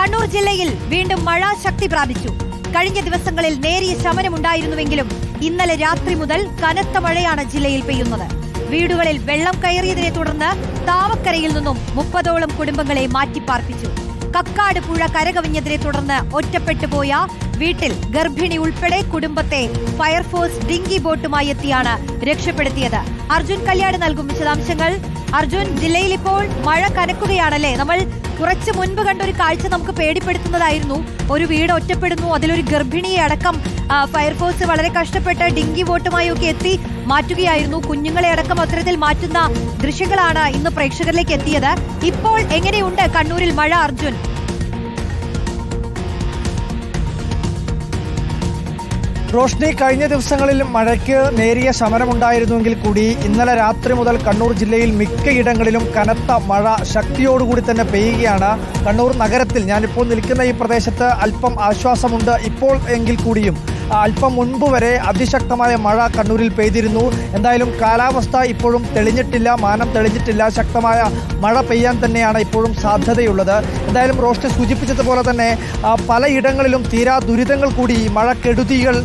കണ്ണൂർ ജില്ലയിൽ വീണ്ടും മഴ ശക്തി പ്രാപിച്ചു. കഴിഞ്ഞ ദിവസങ്ങളിൽ നേരിയ ശമനമുണ്ടായിരുന്നുവെങ്കിലും ഇന്നലെ രാത്രി മുതൽ കനത്ത മഴയാണ് ജില്ലയിൽ പെയ്യുന്നത്. വീടുകളിൽ വെള്ളം കയറിയതിനെ തുടർന്ന് താവക്കരയിൽ നിന്നും മുപ്പതോളം കുടുംബങ്ങളെ മാറ്റിപ്പാർപ്പിച്ചു. കക്കാട് പുഴ കരകവിഞ്ഞതിനെ തുടർന്ന് ഒറ്റപ്പെട്ടു പോയ വീട്ടിൽ ഗർഭിണി ഉൾപ്പെടെ കുടുംബത്തെ ഫയർഫോഴ്സ് ഡിങ്കി ബോട്ടുമായി എത്തിയാണ് രക്ഷപ്പെടുത്തിയത്. അർജുൻ കല്യാട് നൽകും വിശദാംശങ്ങൾ. അർജുൻ ജില്ലയിൽ ഇപ്പോൾ മഴ കനക്കുകയാണല്ലേ? നമ്മൾ കുറച്ച് മുൻപ് കണ്ട ഒരു കാഴ്ച നമുക്ക് പേടിപ്പെടുത്തുന്നതായിരുന്നു. ഒരു വീട് ഒറ്റപ്പെടുന്നു അതിലൊരു ഗർഭിണിയെ അടക്കം ഫയർഫോഴ്സ് വളരെ കഷ്ടപ്പെട്ട് ഡിങ്കി വോട്ടുമായി ഒക്കെ എത്തി മാറ്റുകയായിരുന്നു. കുഞ്ഞുങ്ങളെ അടക്കം അത്തരത്തിൽ മാറ്റുന്ന ദൃശ്യങ്ങളാണ് ഇന്ന് പ്രേക്ഷകരിലേക്ക് എത്തിയത്. ഇപ്പോൾ എങ്ങനെയുണ്ട് കണ്ണൂരിൽ മഴ അർജുൻ? റോഷ്നി കഴിഞ്ഞ ദിവസങ്ങളിൽ മഴയ്ക്ക് നേരിയ ശമനമുണ്ടായിരുന്നുവെങ്കിൽ കൂടി ഇന്നലെ രാത്രി മുതൽ കണ്ണൂർ ജില്ലയിൽ മിക്കയിടങ്ങളിലും കനത്ത മഴ ശക്തിയോടുകൂടി തന്നെ പെയ്യുകയാണ്. കണ്ണൂർ നഗരത്തിൽ ഞാനിപ്പോൾ നിൽക്കുന്ന ഈ പ്രദേശത്ത് അല്പം ആശ്വാസമുണ്ട് ഇപ്പോൾ എങ്കിൽ കൂടിയും. അല്പം മുൻപ് വരെ അതിശക്തമായ മഴ കണ്ണൂരിൽ പെയ്തിരുന്നു. എന്തായാലും കാലാവസ്ഥ ഇപ്പോഴും തെളിഞ്ഞിട്ടില്ല മാനം തെളിഞ്ഞിട്ടില്ല. ശക്തമായ മഴ പെയ്യാൻ തന്നെയാണ് ഇപ്പോഴും സാധ്യതയുള്ളത്. എന്തായാലും റോസ്റ്റ് സൂചിപ്പിച്ചതുപോലെ തന്നെ പലയിടങ്ങളിലും തീരാ ദുരിതങ്ങൾ കൂടി മഴ മഴക്കെടുതികൾ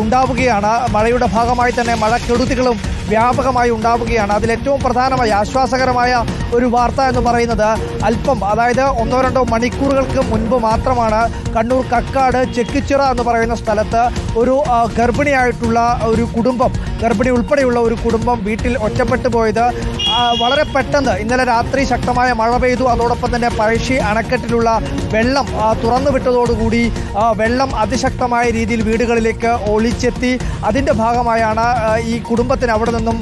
ഉണ്ടാവുകയാണ്. മഴയുടെ ഭാഗമായി തന്നെ മഴക്കെടുതികളും വ്യാപകമായി ഉണ്ടാവുകയാണ്. അതിലേറ്റവും പ്രധാനമായി ആശ്വാസകരമായ ഒരു വാർത്ത എന്ന് പറയുന്നത് അല്പം അതായത് ഒന്നോ രണ്ടോ മണിക്കൂറുകൾക്ക് മുൻപ് മാത്രമാണ് കണ്ണൂർ കക്കാട് ചെക്കിച്ചിറ എന്ന് പറയുന്ന സ്ഥലത്ത് ഒരു ഗർഭിണിയായിട്ടുള്ള ഒരു കുടുംബം ഗർഭിണി ഉൾപ്പെടെയുള്ള ഒരു കുടുംബം വീട്ടിൽ ഒറ്റപ്പെട്ടു പോയത്. വളരെ പെട്ടെന്ന് ഇന്നലെ രാത്രി ശക്തമായ മഴ പെയ്തു. അതോടൊപ്പം തന്നെ പഴശ്ശി അണക്കെട്ടിലുള്ള വെള്ളം തുറന്നു വിട്ടതോടുകൂടി വെള്ളം അതിശക്തമായ രീതിയിൽ വീടുകളിലേക്ക് ഒളിച്ചെത്തി. അതിന്റെ ഭാഗമായാണ് ഈ കുടുംബത്തിന് അവിടെ നിന്നും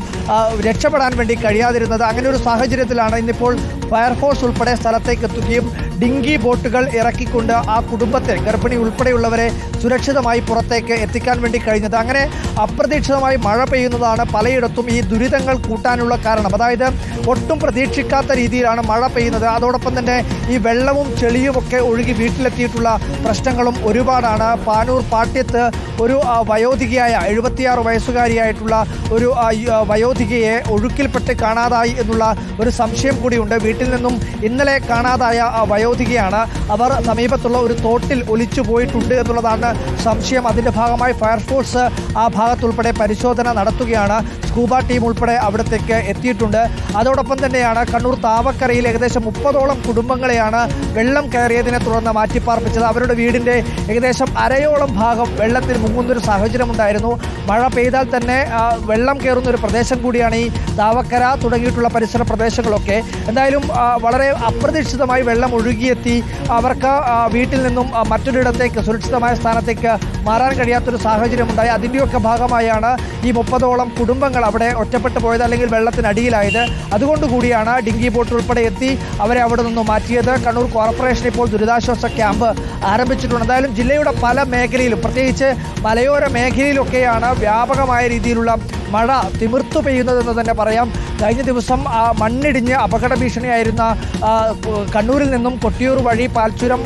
രക്ഷപ്പെടാൻ വേണ്ടി കഴിയാതിരുന്നത്. അങ്ങനെ ഒരു സാഹചര്യത്തിലാണ് ഇന്നിപ്പോൾ ഫയർഫോഴ്സ് ഉൾപ്പെടെ സ്ഥലത്തേക്ക് എത്തുകയും ഡിങ്കി ബോട്ടുകൾ ഇറക്കിക്കൊണ്ട് ആ കുടുംബത്തെ ഗർഭിണി ഉൾപ്പെടെയുള്ളവരെ സുരക്ഷിതമായി പുറത്തേക്ക് എത്തിക്കാൻ വേണ്ടി കഴിഞ്ഞത്. അങ്ങനെ അപ്രതീക്ഷിതമായി മഴ പെയ്യുന്നതാണ് പലയിടത്തും ഈ ദുരിതങ്ങൾ കൂട്ടാനുള്ള കാരണം. അതായത് ഒട്ടും പ്രതീക്ഷിക്കാത്ത രീതിയിലാണ് മഴ പെയ്യുന്നത്. അതോടൊപ്പം തന്നെ ഈ വെള്ളവും ചെളിയും ഒക്കെ ഒഴുകി വീട്ടിലെത്തിയിട്ടുള്ള പ്രശ്നങ്ങളും ഒരുപാടാണ്. പാനൂർ പാട്ട്യത്ത് ഒരു വയോധികയായ എഴുപത്തിയാറ് വയസ്സുകാരിയായിട്ടുള്ള ഒരു വയോധികയെ ഒഴുക്കിൽപ്പെട്ട് കാണാതായി എന്നുള്ള ഒരു സംശയം കൂടിയുണ്ട്. വീട്ടിൽ നിന്നും ഇന്നലെ കാണാതായ ആ വയോധികയാണ്. അവർ സമീപത്തുള്ള ഒരു തോട്ടിൽ ഒലിച്ചു പോയിട്ടുണ്ട് എന്നുള്ളതാണ് സംശയം. അതിന്റെ ഭാഗമായി ഫയർഫോഴ്സ് ആ ഭാഗത്തുൾപ്പെടെ പരിശോധന നടത്തുകയാണ്. സ്കൂബ ടീം ഉൾപ്പെടെ അവിടത്തേക്ക് എത്തിയിട്ടുണ്ട്. അതോടൊപ്പം തന്നെയാണ് കണ്ണൂർ താവക്കരയിൽ ഏകദേശം മുപ്പതോളം കുടുംബങ്ങളെയാണ് വെള്ളം കയറിയതിനെ തുടർന്ന് മാറ്റിപ്പാർപ്പിച്ചത്. അവരുടെ വീടിന്റെ ഏകദേശം അരയോളം ഭാഗം വെള്ളത്തിൽ മുങ്ങുന്നൊരു സാഹചര്യമുണ്ടായിരുന്നു. മഴ പെയ്താൽ തന്നെ വെള്ളം കയറുന്ന ഒരു പ്രദേശം കൂടിയാണ് ഈ താവക്കര തുടങ്ങിയിട്ടുള്ള പരിസര പ്രദേശങ്ങളൊക്കെ. എന്തായാലും വളരെ അപ്രതീക്ഷിതമായി വെള്ളം ഒഴുകിയെത്തി അവർക്ക് വീട്ടിൽ നിന്നും മറ്റൊരിടത്തേക്ക് സുരക്ഷിതമായ സ്ഥാനത്തേക്ക് മാറാൻ കഴിയാത്തൊരു സാഹചര്യമുണ്ടായി. അതിന്റെയൊക്കെ ഭാഗമായാണ് ഈ മുപ്പതോളം കുടുംബങ്ങൾ അവിടെ ഒറ്റപ്പെട്ടു പോയത് അല്ലെങ്കിൽ വെള്ളത്തിനടിയിലായത്. അതുകൊണ്ടുകൂടിയാണ് ഡിങ്കി ബോട്ട് ഉൾപ്പെടെ എത്തി അവരെ അവിടെ നിന്ന് മാറ്റിയത്. കണ്ണൂർ കോർപ്പറേഷൻ ഇപ്പോൾ ദുരിതാശ്വാസ ക്യാമ്പ് ആരംഭിച്ചിട്ടുണ്ട്. എന്തായാലും ജില്ലയുടെ പല മേഖലയിലും പ്രത്യേകിച്ച് മലയോര മേഖലയിലൊക്കെയാണ് വ്യാപകമായ രീതിയിലുള്ള മഴ തിമിർത്തു പെയ്യുന്നതെന്ന് തന്നെ പറയാം. കഴിഞ്ഞ ദിവസം മണ്ണിടിഞ്ഞ് അപകട ഭീഷണിയായിരുന്ന കണ്ണൂരിൽ നിന്നും കൊട്ടിയൂർ വഴി പാൽച്ചുരം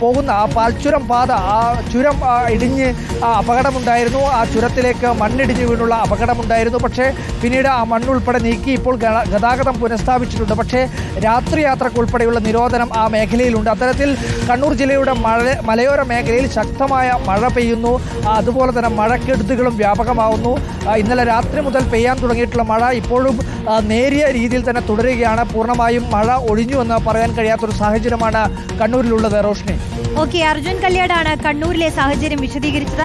പോകുന്ന ആ പാൽച്ചുരം പാത ആ ചുരം ഇടിഞ്ഞ് അപകടമുണ്ടായിരുന്നു. ആ ചുരത്തിലേക്ക് മണ്ണിടിഞ്ഞ് വീണുള്ള അപകടമുണ്ടായിരുന്നു. പക്ഷേ പിന്നീട് ആ മണ്ണുൾപ്പെടെ നീക്കി ഇപ്പോൾ ഗതാഗതം പുനഃസ്ഥാപിച്ചിട്ടുണ്ട്. പക്ഷേ രാത്രി യാത്രയ്ക്ക് ഉൾപ്പെടെയുള്ള നിരോധനം ആ മേഖലയിലുണ്ട്. അത്തരത്തിൽ കണ്ണൂർ ജില്ലയുടെ മഴ മലയോര മേഖലയിൽ ശക്തമായ മഴ പെയ്യുന്നു. അതുപോലെ തന്നെ മഴക്കെടുതികളും വ്യാപകമാവുന്നു. ഇന്നലെ മുതൽ പെയ്യാൻ തുടങ്ങിയിട്ടുള്ള മഴ ഇപ്പോഴും നേരിയ രീതിയിൽ തന്നെ തുടരുകയാണ്. പൂർണമായും മഴ ഒഴിഞ്ഞു എന്ന് പറയാൻ കഴിയാത്തൊരു സാഹചര്യമാണ് കണ്ണൂരിലുള്ളത് റോഷ്നി. ഓക്കെ അർജുൻ കല്യാടാണ് കണ്ണൂരിലെ സാഹചര്യം വിശദീകരിച്ചത്.